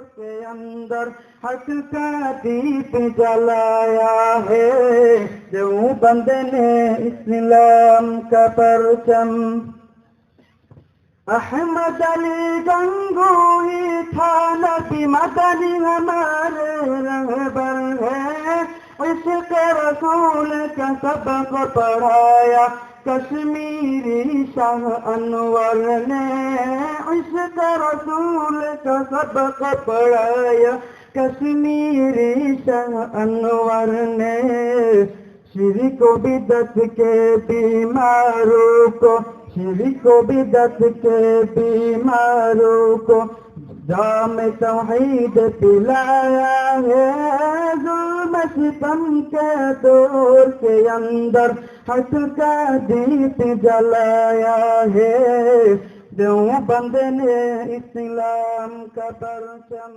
के अंदर हक का दीप जलाया है। जो बंदे ने इस्लाम का परचम। अहमद अली गंगोही था, नबी मदनी हमारे रहबर है। इश्क रसूल का सबक पढ़ाया, कश्मीरी शाह अनवर ने। इश्क रसूल का सबक पढ़ाया, कश्मीरी शाह अनवर ने श्री को बिदत के बीमारों को श्री को बिदत के बीमारों को जाम तौहीद पिलाया है। जुल्म के दौर के अंदर हक का दीप जलाया है। देव बंद ने इस्लाम का परचम